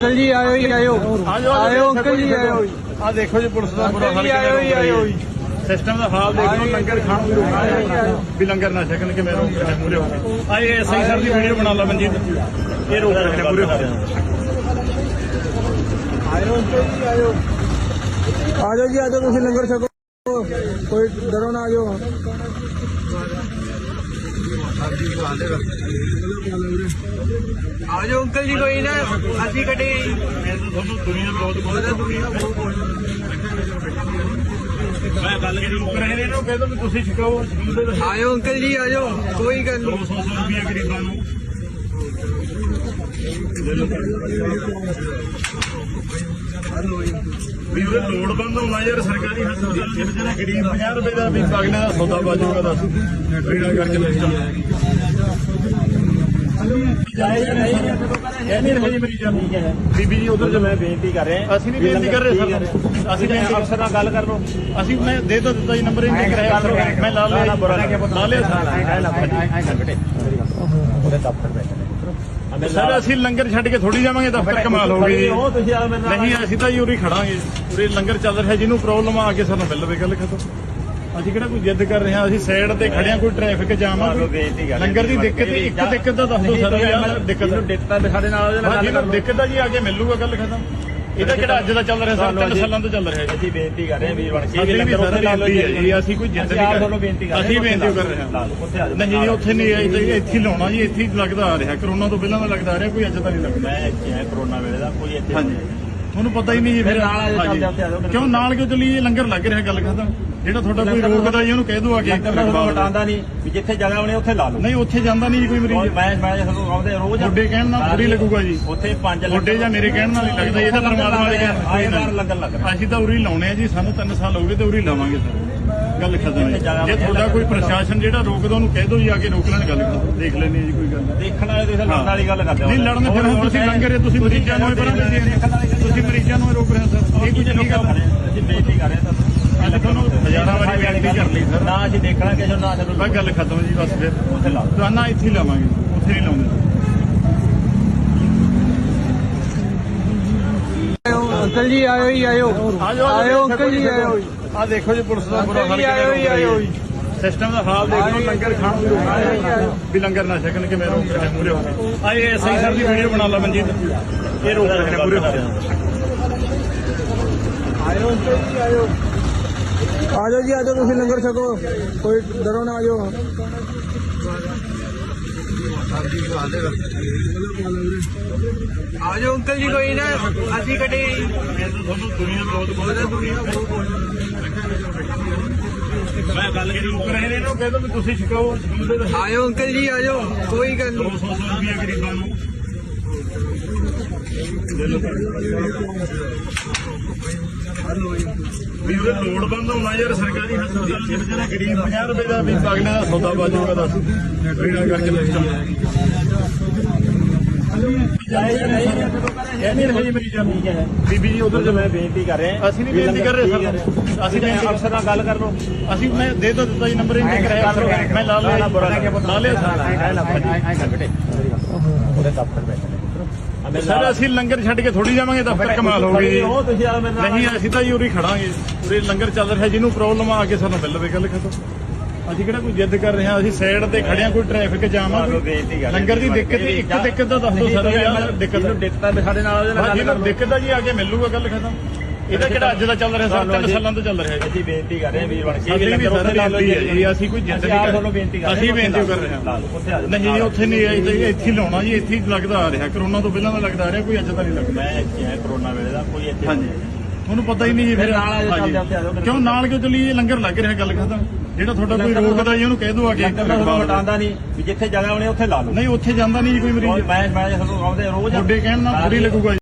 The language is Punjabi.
ਅੰਕਲ ਜੀ ਆਇਓ। ਜੀ ਆਇਓ ਆਇਓ ਅੰਕਲ ਜੀ ਆਇਓ ਆ ਦੇਖੋ ਜੀ ਪੁਲਿਸ ਦਾ ਬੁਰਾ ਹਾਲ ਆਇਓ ਜੀ, ਆਇਓ। ਸਿਸਟਮ ਦਾ ਹਾਲ ਦੇਖ ਲਓ ਲੰਗਰ ਖਾਣ ਨੂੰ ਰੋਕਣਾ ਹੈ। ਵੀ ਲੰਗਰ ਨਾ ਛਕਣ ਕੇ ਮੇਰੇ ਰੋਕ ਰਹੇ ਪੂਰੇ ਹੋ ਗਏ ਆ ਇਹ ਐਸਆਈ ਸਰ ਦੀ ਵੀਡੀਓ ਬਣਾ ਲਾ ਮਨਜੀਤ। ਇਹ ਰੋਕ ਨੇ ਪੂਰੇ ਹੋ ਗਏ ਆਇਓ ਅੰਕਲ ਜੀ ਆਇਓ। ਆਜੋ ਜੀ ਆਜੋ ਤੁਸੀਂ ਲੰਗਰ ਛਕੋ। ਕੋਈ ਡਰੋ ਨਾ ਆਜੋ ਆਜੋ ਅੰਕਲ ਜੀ ਕੋਈ ਨਾ ਅਸੀਂ ਕੱਢੇ। ਤੁਹਾਨੂੰ ਦੁਨੀਆ ਬਹੁਤ ਬਹੁਤ ਦੁਨੀਆ ਮੈਂ ਗੱਲ ਕਰੀ ਰੁਕ ਰਹੇ ਨੇ ਇਹਨੂੰ ਕਹਿ ਦੋ ਵੀ ਤੁਸੀਂ ਛਕਾਓ ਆਇਓ ਅੰਕਲ ਜੀ ਆਜੋ ਕੋਈ ਗੱਲ 200 ਰੁਪਏ ਗਰੀਬਾਂ ਨੂੰ। ਵੀ ਉਹਦੇ ਲੋੜ ਬੰਦ ਹੋਣਾ ਯਾਰ ਸਰਕਾਰੀ ਹਸਪਤਾਲ ਜਿਹੜੇ ਜਿਹੜਾ ਗਰੀਬ 50 ਰੁਪਏ ਦਾ ਵੀ ਅਗਲੇ ਦਾ ਸੌਦਾ ਬਾਜੂਗਾ ਦੱਸ ਰੇੜਾ ਕਰਕੇ ਲੈ ਜਾਓ ਇਹ ਨਹੀਂ ਰਹੀ ਮੇਰੀ ਜਾਨ ਬੀਬੀ ਜੀ ਉਧਰ ਮੈਂ ਬੇਨਤੀ ਕਰ ਰਿਹਾ ਅਸੀਂ ਨਹੀਂ ਬੇਨਤੀ ਕਰ ਰਹੇ ਸਰ ਅਸੀਂ ਬੇਨਤੀ ਅਫਸਰ ਨਾਲ ਗੱਲ ਕਰ ਲਓ ਅਸੀਂ ਮੈਂ ਦੇ ਤਾਂ ਦਿੱਤਾ ਜੀ ਨੰਬਰ ਹੀ ਨਹੀਂ ਕਰਾਇਆ ਮੈਂ ਲਾ ਲਿਆ। ਲਾ ਲਿਆ ਸਰ ਉਹਦੇ ਦਫ਼ਤਰ ਬੈਠੇ ਸਰ ਅਸੀਂ ਲੰਗਰ ਛੱਡ ਕੇ ਥੋੜੀ ਜਾਵਾਂਗੇ ਦਫ਼ਤਰ ਕਮਾਲ ਹੋ ਗਈ। ਨਹੀਂ ਅਸੀਂ ਤਾਂ ਜੀ ਉਰੀ ਖੜਾਂਗੇ। ਉਰੇ ਲੰਗਰ ਚੱਲ ਰਿਹਾ ਜਿਹਨੂੰ ਪ੍ਰੋਬਲਮ ਆ ਕੇ ਸਾਨੂੰ ਮਿਲ ਲਵੇ ਗੱਲ ਖਤਮ। ਅਸੀਂ ਕਿਹੜਾ ਕੋਈ ਜਿੱਦ ਕਰ ਰਹੇ ਹਾਂ? ਅਸੀਂ ਸਾਈਡ ਤੇ ਖੜੇ ਹਾਂ ਕੋਈ ਟ੍ਰੈਫਿਕ ਜਾਮ ਆ ਲੰਗਰ ਦੀ ਦਿੱਕਤ ਇੱਕ ਦਿੱਕਤ ਦਾ ਦੱਸ ਦਿਓ ਸਰ ਯਾਰ ਦਿੱਕਤ। ਦਿੱਕਤ ਸਾਡੇ ਨਾਲ ਉਹਦੇ ਨਾਲ ਦਿੱਕਤ ਆ ਜੀ ਆ ਕੇ ਮਿਲੂਗਾ ਗੱਲ ਖਤਮ। ਇਹਦਾ ਅੱਜ ਦਾ ਚੱਲ ਰਿਹਾ ਸਰ? ਤਿੰਨ ਸਾਲਾਂ ਤੋਂ ਚੱਲ ਰਿਹਾ ਜੀ। ਅਸੀਂ ਬੇਨਤੀ ਕਰ ਰਹੇ ਹਾਂ ਵੀਰ ਬਣ ਕੇ ਅਸੀਂ ਵੀ ਲੰਗਰ ਉੱਥੇ ਲਾ ਲਓ ਬੇਨਤੀ ਹੈ ਜੀ ਅਸੀਂ ਕੋਈ ਜਿੱਦ ਨਹੀਂ ਕਰ ਤੁਹਾਨੂੰ ਬੇਨਤੀ ਕਰ ਰਹੇ ਅਸੀਂ ਬੇਨਤੀ ਕਰ ਰਹੇ ਲਾ ਹਾਂ ਲਓ ਉੱਥੇ ਆ ਜਾਓ। ਨਹੀਂ ਜੀ ਉੱਥੇ ਨਹੀਂ ਆਈ ਤੇ ਇੱਥੇ ਹੀ ਲਾਉਣਾ ਜੀ ਇੱਥੇ ਹੀ ਲੱਗਦਾ ਆ ਰਿਹਾ। ਕਰੋਨਾ ਤੋਂ ਪਹਿਲਾਂ ਦਾ ਲੱਗਦਾ ਆ ਰਿਹਾ ਕੋਈ ਅੱਜ ਤਾਂ ਨਹੀਂ ਲੱਗਦਾ। ਮੈਂ ਇੱਥੇ ਆ ਕਰੋਨਾ ਵੇਲੇ ਦਾ ਕੋਈ ਇੱਥੇ ਹਾਂਜੀ। ਤੁਹਾਨੂੰ ਪਤਾ ਹੀ ਨਹੀਂ ਜੀ ਫਿਰ ਨਾਲ ਆ ਜਾਓ, ਹਾਂਜੀ। ਚੱਲਦੇ ਉੱਥੇ ਆ ਜਾਓ। ਕਿਉਂ ਨਾਲ ਕਿਉਂ ਚੱਲੀ ਇਹ ਲੰਗਰ ਲੱਗ ਰਿਹਾ ਗੱਲ ਖਤਮ ਜਿਹੜਾ ਤੁਹਾਡਾ ਕੋਈ ਰੋਕਦਾ ਜੀ ਉਹਨੂੰ ਕਹਿ ਦਿਓ ਆ ਕੇ। ਲੰਗਰ ਤੁਹਾਨੂੰ ਹਟਾਉਂਦਾ ਨਹੀਂ ਵੀ ਜਿੱਥੇ ਜਗ੍ਹਾ ਬਣੇ ਉੱਥੇ ਲਾ ਲਓ। ਨਹੀਂ ਉੱਥੇ ਜਾਂਦਾ ਨਹੀਂ ਜੀ ਕੋਈ ਰੋਜ਼ ਮਰੀਜ਼ ਮੈਂ ਮੈਂ ਤੁਹਾਨੂੰ ਆਉਂਦੇ ਰੋਜ਼ ਤੁਹਾਡੇ ਕਹਿਣ ਨਾਲ ਥੋੜੀ ਲੱਗੂਗਾ ਜੀ। ਉੱਥੇ ਪੰਜ ਤੁਹਾਡੇ ਜਾਂ ਮੇਰੇ ਕਹਿਣ ਨਾਲ ਹੀ ਲੱਗਦਾ ਇਹ ਤਾਂ ਪਰਮਾਤਮਾ ਦੇ ਕਹਿਣ ਆਏ ਵਾਰ ਲੰਗਰ ਲੱਗ ਰਿਹਾ। ਅਸੀਂ ਤਾਂ ਉਰੀ ਲਾਉਣੇ ਆ ਜੀ ਸਾਨੂੰ 3 ਸਾਲ ਹੋ ਗਏ ਤੇ ਉਰੀ ਲਾਵਾਂਗੇ ਸਰ। ਗੱਲ ਖਤਮ ਹੈ ਜੇ। ਤੁਹਾਡਾ ਕੋਈ ਪ੍ਰਸ਼ਾਸਨ ਜਿਹੜਾ ਰੋਕਦਾ ਉਹਨੂੰ ਕਹਿ ਦਿਓ ਜੀ ਆ ਕੇ ਰੋਕ ਲੈਣ ਗੱਲ ਖਤਮ ਦੇਖ ਲੈਣੀ ਜੀ ਕੋਈ ਗੱਲ। ਦੇਖਣ ਵਾਲੇ ਤੁਸੀਂ ਲੜਨ ਵਾਲੀ ਗੱਲ ਕਰਦੇ ਹੋ। ਨਹੀਂ ਲੜਨ ਫਿਰ ਹੁਣ ਤੁਸੀਂ ਲੰਗਰ ਹੈ ਤੁਸੀਂ ਮਰੀਜ਼ਾਂ ਨੂੰ ਹੀ ਪਰਾਂ ਲੈ ਜੀ ਤੁਸੀਂ ਮਰੀਜ਼ਾਂ ਨੂੰ ਹੀ ਰੋਕ ਰਹੇ ਹੋ ਸਰ? ਇਹ ਕੋਈ ਚੰਗੀ ਗੱਲ ਹੈ ਅਸੀਂ ਬੇਨਤੀ ਕਰ ਰਹੇ ਹਾਂ ਅੱਜ ਤੁਹਾਨੂੰ ਹਜ਼ਾਰਾਂ ਵਾਰੀ ਬੇਨਤੀ ਕਰ ਲਈ ਸਰ। ਨਾ ਅਸੀਂ ਦੇਖਣਾ ਕਿਸੇ ਨੂੰ ਨਾ ਸਾਨੂੰ ਬਸ ਗੱਲ ਖਤਮ ਜੀ ਬਸ ਫਿਰ। ਉੱਥੇ ਲਾ ਤਾਂ ਨਾ ਇੱਥੇ ਹੀ ਲਾਵਾਂਗੇ। ਉੱਥੇ ਨਹੀਂ ਲਾਉਂਦੇ। ਆਇਓ ਅੰਕਲ ਜੀ ਆਇਓ ਜੀ ਆਇਓ। ਆਇਓ ਅੰਕਲ ਜੀ ਆਇਓ ਆ ਦੇਖੋ ਜੀ ਪੁਲਿਸ ਦਾ ਬੁਰਾ ਹਾਲ ਆਇਓ ਜੀ, ਆਇਓ ਜੀ। ਸਿਸਟਮ ਦਾ ਹਾਲ ਦੇਖ। ਲਓ ਲੰਗਰ ਖਾਣ ਨੂੰ ਰੋਕਣਾ ਹੈ। ਵੀ ਲੰਗਰ ਨਾ ਛਕਣ ਕੇ ਮੇਰੇ ਰੋਕ ਰਹੇ ਪੂਰੇ ਹੋ ਗਏ। ਆ ਇਹ ਐਸਆਈ ਸਰ ਦੀ ਵੀਡੀਓ ਬਣਾ ਲਾ ਮਨਜੀਤ। ਇਹ ਰੋਕ ਰਹੇ ਨੇ ਪੂਰੇ ਹੋ ਗਏ। ਆਇਓ ਅੰਕਲ ਜੀ ਆਇਓ। ਆਜੋ ਜੀ ਆਜੋ ਤੁਸੀਂ ਲੰਗਰ ਛਕੋ। ਕੋਈ ਡਰੋ ਨਾ ਆਜੋ। ਆਜੋ ਅੰਕਲ ਜੀ ਕੋਈ ਨਾ ਅਸੀਂ ਕੱਢੇ। ਮੈਂ ਤਾਂ ਤੁਹਾਨੂੰ ਦੁਨੀਆ ਬਹੁਤ ਬਹੁਤ ਦੁਨੀਆ ਮੈਂ ਗੱਲ ਕਰੀ ਰੁਕ ਰਹੇ ਨੇ ਇਹਨੂੰ ਕਹਿ ਦੋ ਵੀ ਤੁਸੀਂ ਛਕਾਓ ਆਇਓ ਅੰਕਲ ਜੀ ਆਜੋ ਕੋਈ ਗੱਲ 200 ਰੁਪਏ ਗਰੀਬਾਂ ਨੂੰ। ਵੀ ਲੋੜ ਬੰਦ ਹੋਣਾ ਯਾਰ ਸਰਕਾਰੀ ਹਸਪਤਾਲ ਜਿਹੜੇ ਜਿਹੜਾ ਗਰੀਬ 50 ਰੁਪਏ ਦਾ ਵੀ ਅਗਲੇ ਦਾ ਸੌਦਾ ਬਾਜੂਗਾ ਦੱਸ ਰੇੜਾ ਕਰਕੇ ਲੈ ਜਾਓ ਇਹ ਨਹੀਂ ਰਹੀ ਮੇਰੀ ਜਾਨ ਬੀਬੀ ਜੀ ਉਧਰ ਮੈਂ ਬੇਨਤੀ ਕਰ ਰਿਹਾ। ਅਸੀਂ ਨਹੀਂ ਬੇਨਤੀ ਕਰ ਰਹੇ ਸਰ। ਅਸੀਂ ਬੇਨਤੀ ਅਫਸਰ ਨਾਲ ਗੱਲ ਕਰ ਲਓ। ਅਸੀਂ ਮੈਂ ਦੇ ਤਾਂ ਦਿੱਤਾ ਜੀ ਨੰਬਰ ਹੀ ਨਹੀਂ ਕਰਾਇਆ। ਅਫਸਰ ਮੈਂ ਲਾ ਲਿਆ ਜੀ। ਲਾ ਲਿਆ ਸਰ। ਉਹਦੇ ਦਫ਼ਤਰ ਬੈਠੇ ਸਰ ਅਸੀਂ ਲੰਗਰ ਛੱਡ ਕੇ ਥੋੜੀ ਜਾਵਾਂਗੇ ਦਫ਼ਤਰ ਕਮਾਲ ਹੋ ਗਈ ਜੀ। ਨਹੀਂ ਅਸੀਂ ਤਾਂ ਜੀ ਉਰੀ ਖੜਾਂਗੇ। ਉਰੇ ਲੰਗਰ ਚੱਲ ਰਿਹਾ ਜਿਹਨੂੰ ਪ੍ਰੋਬਲਮ ਆ ਕੇ ਸਾਨੂੰ ਮਿਲ ਲਵੇ ਗੱਲ ਖਤਮ ਅਸੀਂ ਕਿਹੜਾ ਕੋਈ ਜਿੱਦ ਕਰ ਰਹੇ ਹਾਂ? ਅਸੀਂ ਸਾਈਡ ਤੇ ਖੜੇ ਹਾਂ ਕੋਈ ਟ੍ਰੈਫਿਕ ਜਾਮ ਆ ਲੰਗਰ ਦੀ ਦਿੱਕਤ ਇੱਕ ਦਿੱਕਤ ਦਾ ਦੱਸ ਦਿਓ ਸਰ ਦਿੱਕਤ ਦਿੱਕਤ ਸਾਡੇ ਨਾਲ ਉਹਦੇ ਨਾਲ ਗੱਲ ਕਰ ਦਿੱਕਤ ਆ ਜੀ ਆ ਕੇ ਮਿਲੂਗਾ ਗੱਲ ਖਤਮ। ਇਹਦਾ ਕਿਹੜਾ ਅੱਜ ਦਾ ਚੱਲ ਰਿਹਾ? ਸਰ ਤਿੰਨ ਸਾਲਾਂ ਤੋਂ ਚੱਲ ਰਿਹਾ ਜੀ। ਅਸੀਂ ਬੇਨਤੀ ਕਰ ਰਹੇ ਹਾਂ ਵੀਰ ਬਣ ਕੇ ਵੀ ਲੰਗਰ ਉੱਥੇ ਲਾ ਲਓ ਜੀ ਅਸੀਂ ਕੋਈ ਜਿੱਦ ਨਹੀਂ ਕਰ ਤੁਹਾਨੂੰ ਬੇਨਤੀ ਕਰ ਰਹੇ ਅਸੀਂ ਬੇਨਤੀ ਕਰ ਰਹੇ ਹਾਂ। ਨਹੀਂ ਜੀ ਉੱਥੇ ਨਹੀਂ ਆਈ ਤੇ ਇੱਥੇ ਹੀ ਲਾਉਣਾ ਜੀ ਇੱਥੇ ਹੀ ਲੱਗਦਾ ਆ ਰਿਹਾ। ਕਰੋਨਾ ਤੋਂ ਪਹਿਲਾਂ ਦਾ ਲੱਗਦਾ ਆ ਰਿਹਾ ਕੋਈ ਅੱਜ ਤਾਂ ਨਹੀਂ ਲੱਗਦਾ। ਮੈਂ ਇੱਥੇ ਆ ਕਰੋਨਾ ਵੇਲੇ ਦਾ ਕੋਈ ਇੱਥੇ ਹਾਂਜੀ। ਤੁਹਾਨੂੰ ਪਤਾ ਹੀ ਨਹੀਂ ਜੀ ਫਿਰ ਨਾਲ ਆ ਜਾਓ, ਆ ਜਾਓ। ਕਿਉਂ ਨਾਲ ਕਿਉਂ ਚੱਲੀ ਇਹ ਲੰਗਰ ਲੱਗ ਰਿਹਾ ਗੱਲ ਖਤਮ। ਜਿਹੜਾ ਤੁਹਾਡਾ ਕੋਈ ਰੋਕਦਾ ਜੀ ਉਹਨੂੰ ਕਹਿ ਦਿਓ ਆ ਕੇ। ਲੰਗਰ ਤੁਹਾਨੂੰ ਹਟਾਉਂਦਾ ਨਹੀਂ ਵੀ ਜਿੱਥੇ ਜਗ੍ਹਾ ਬਣੇ ਉੱਥੇ ਲਾ ਲਓ। ਨਹੀਂ ਉੱਥੇ ਜਾਂਦਾ ਨਹੀਂ ਜੀ ਕੋਈ ਰੋਜ਼ ਮਰੀਜ਼ ਮੈਂ ਮੈਂ ਤੁਹਾਨੂੰ ਆਉਂਦੇ ਰੋਜ਼ ਤੁਹਾਡੇ ਕਹਿਣ ਨਾਲ ਥੋੜੀ ਲੱਗੂਗਾ ਜੀ।